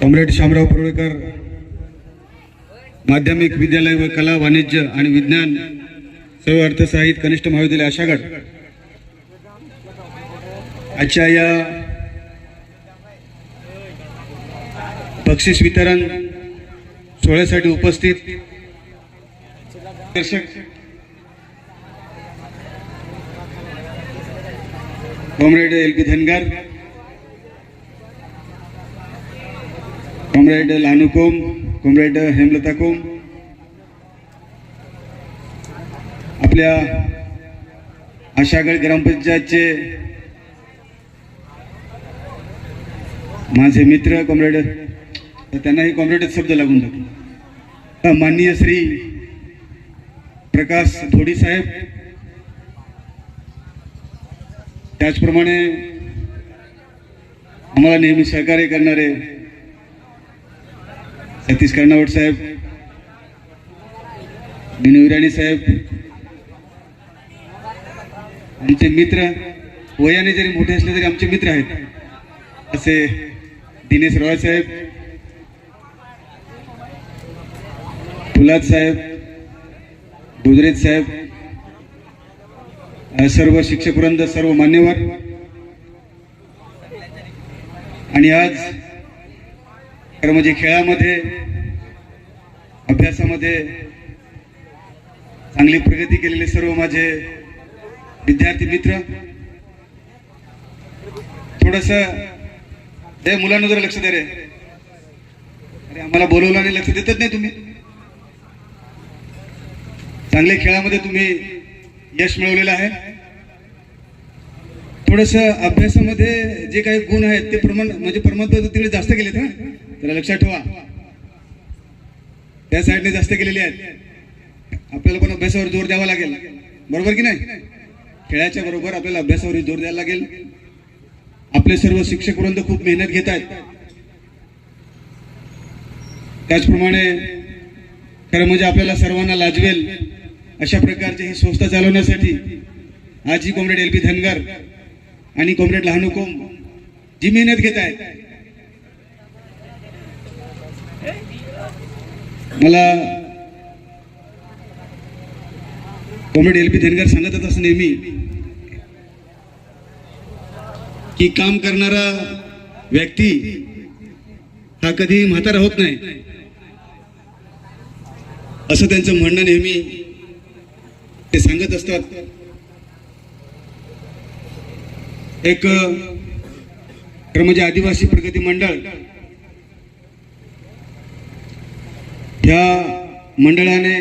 Comrade Shamrao Parulekar माध्यमिक विद्यालय व कला वाणिज्य आणि विज्ञान सर्व अर्थसाहित कनिष्ठ महाविद्यालय आशागड. आजच्या या बक्षीस वितरण सोहळ्यासाठी उपस्थित दर्शक comrade L P Dhangar comrade Lanu Kom comrade Hemlata Kom आपल्या आशागड ग्रामपंचायतचे माझे मित्र कॉम्रेड त्यांनाही कॉम्रेडच शब्द लागून जातो माननीय श्री प्रकाश धोडी साहेब त्याचप्रमाणे आम्हाला नेहमी सहकार्य करणारे सतीश कर्णावट साहेब विनू इराणी साहेब आमचे मित्र वयाने जरी मोठे असले तरी आमचे मित्र आहेत. असे दिनेश रॉय साहेब फुलाद साहेब गुजरेज साहेब सर्व शिक्षकवृंद सर्व मान्यवर. आणि आज म्हणजे खेळामध्ये अभ्यासामध्ये चांगली प्रगती केलेले सर्व माझे विद्यार्थी मित्र थोडस हे मुलांना जरा लक्ष दे रे. अरे आम्हाला बोलवलं आणि लक्ष देतच नाही तुम्ही. चांगल्या खेळामध्ये तुम्ही यश मिळवलेलं आहे. थोडस अभ्यासामध्ये जे काही गुण आहेत ते प्रमाण म्हणजे प्रमाणपत्र तिकडे जास्त केलेत हा? त्याला लक्षात ठेवा. त्या साईडने जास्त केलेले आहेत. आपल्याला पण अभ्यासावर जोर द्यावा लागेल. बरोबर की नाही? खेळाच्या बरोबर आपल्याला अभ्यासावर जोर द्यायला लागेल. आपले सर्व शिक्षक वृंद खूप मेहनत घेत आहेत. त्याचप्रमाणे खरं म्हणजे आपल्याला सर्वांना लाजवेल अशा प्रकारचे ही संस्था चालवण्यासाठी आजी कॉम्रेड एल पी धनगर आणि कॉम्रेड लहानुकोम जी मेहनत घेत आहेत. मला कॉम्रेड एल पी धनगर सांगतच असं नेहमी की काम करणारा व्यक्ती हा कधी म्हातारा होत नाही. असं त्यांचं म्हणणं नेहमी ते सांगत असतात. एक खरं म्हणजे आदिवासी प्रगती मंडळ ह्या मंडळाने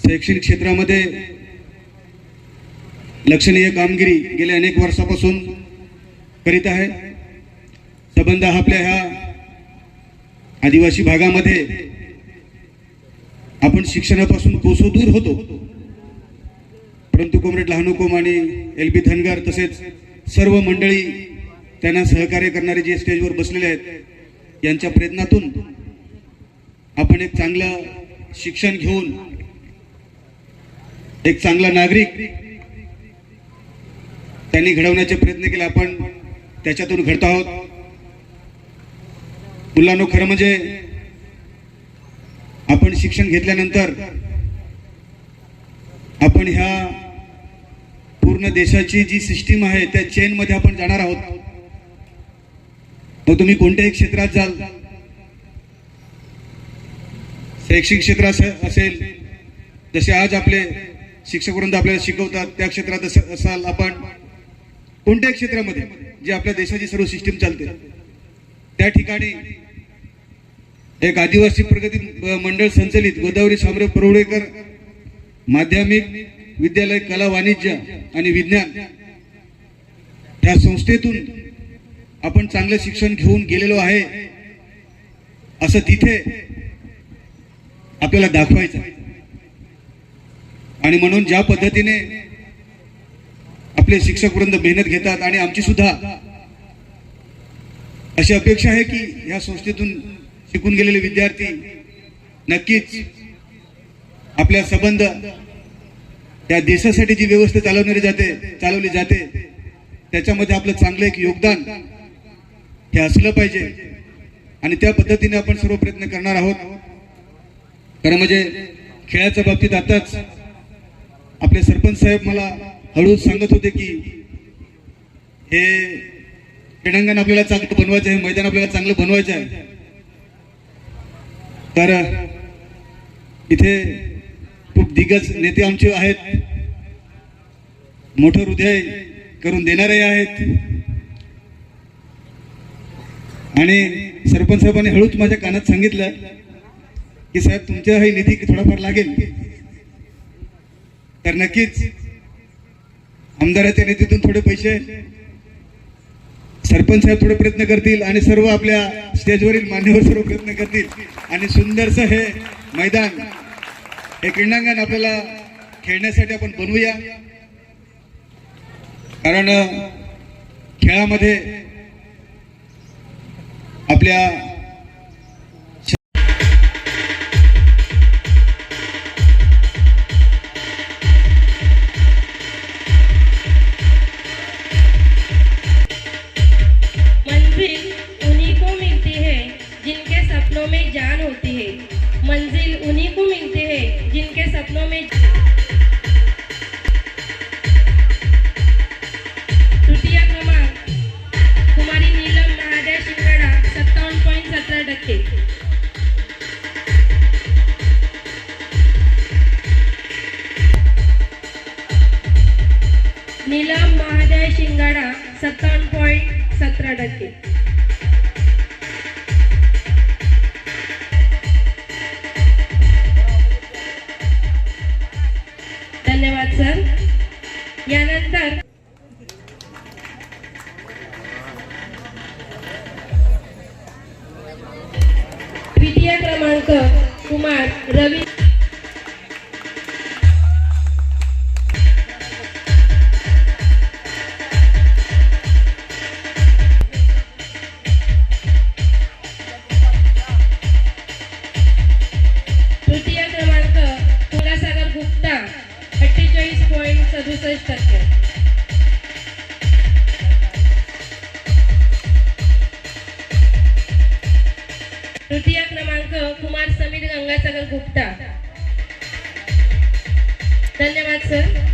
शैक्षणिक क्षेत्रामध्ये लक्षणीय कामगिरी गेल्या अनेक वर्षापासून करीत आहे. सबंध आपल्या ह्या आदिवासी भागामध्ये आपण शिक्षणापासून कोसो दूर होतो. परंतु कॉम्रेड लहानुकोम आणि एल बी धनगर तसेच सर्व मंडळी त्यांना सहकार्य करणारे जे स्टेजवर बसलेले आहेत यांच्या प्रयत्नातून आपण एक चांगलं शिक्षण घेऊन एक चांगला नागरिक त्यांनी घडवण्याचे प्रयत्न केले आपण त्याच्यातून घडत आहोत. मुलांनो खरं म्हणजे आपण शिक्षण घेतल्यानंतर आपण ह्या पूर्ण देशाची जी सिस्टीम आहे त्या चेन मध्ये आपण जाणार आहोत. मग तुम्ही कोणत्याही क्षेत्रात जाल शैक्षणिक क्षेत्र असं असेल जसे आज आपले शिक्षकवृंद आपल्याला शिकवतात त्या क्षेत्रात असाल आपण कोणत्याही क्षेत्रामध्ये जे आपल्या देशाची सर्व सिस्टीम चालते? त्या ठिकाणी एक आदिवासी प्रगती मंडळ संचलित गोदावरी शामराव प्रवळेकर माध्यमिक विद्यालय कला वाणिज्य आणि विज्ञान त्या संस्थेतून आपण चांगलं शिक्षण घेऊन गेलेलो आहे. असं तिथे आपल्याला दाखवायचं आणि म्हणून ज्या पद्धतीने आपले शिक्षक वृंद मेहनत घेतात आणि आमची सुद्धा अशी अपेक्षा आहे की ह्या संस्थेतून शिकून गेलेले विद्यार्थी नक्कीच आपल्या संबंध या देशासाठी जी व्यवस्था चालवणारी जाते चालवली जाते त्याच्यामध्ये आपलं चांगलं एक योगदान हे असलं पाहिजे. आणि त्या पद्धतीने आपण सर्व प्रयत्न करणार आहोत. खरं म्हणजे खेळाच्या बाबतीत आताच आपले सरपंच साहेब मला हळूहळू सांगत होते की हे क्रीडांगण आपल्याला चांगलं बनवायचं आहे मैदान आपल्याला चांगलं बनवायचं आहे. तर इथे खूप दिग्गज नेते आमचे आहेत. मोठं हृदय करून देणारे आहेत. आणि सरपंच साहेबांनी हळूच माझ्या कानात सांगितलं की साहेब तुमच्या हे निधी थोडाफार लागेल. तर नक्कीच आमदाराच्या निधीतून थोडे पैसे सरपंच साहेब थोडे प्रयत्न करतील आणि सर्व आपल्या स्टेजवरील मान्यवर सर्व प्रयत्न करतील. आणि सुंदरसं हे मैदान हे क्रीडांगण आपल्याला खेळण्यासाठी आपण बनवूया. कारण खेळामध्ये आपल्या सपनों में जान होती है। मंजिल उन्हीं को मिलती है जिनके सपनों में तृतीय क्रमांक कुमारी नीलम महादेव शिंगडा सत्तावन्न पॉईंट सतरा टक्के। नीलम महादेव शिंगाडा सत्तावन्न पॉईंट सतरा टक्के। कुमार रवी कुमार समीर गंगासागर गुप्ता. धन्यवाद सर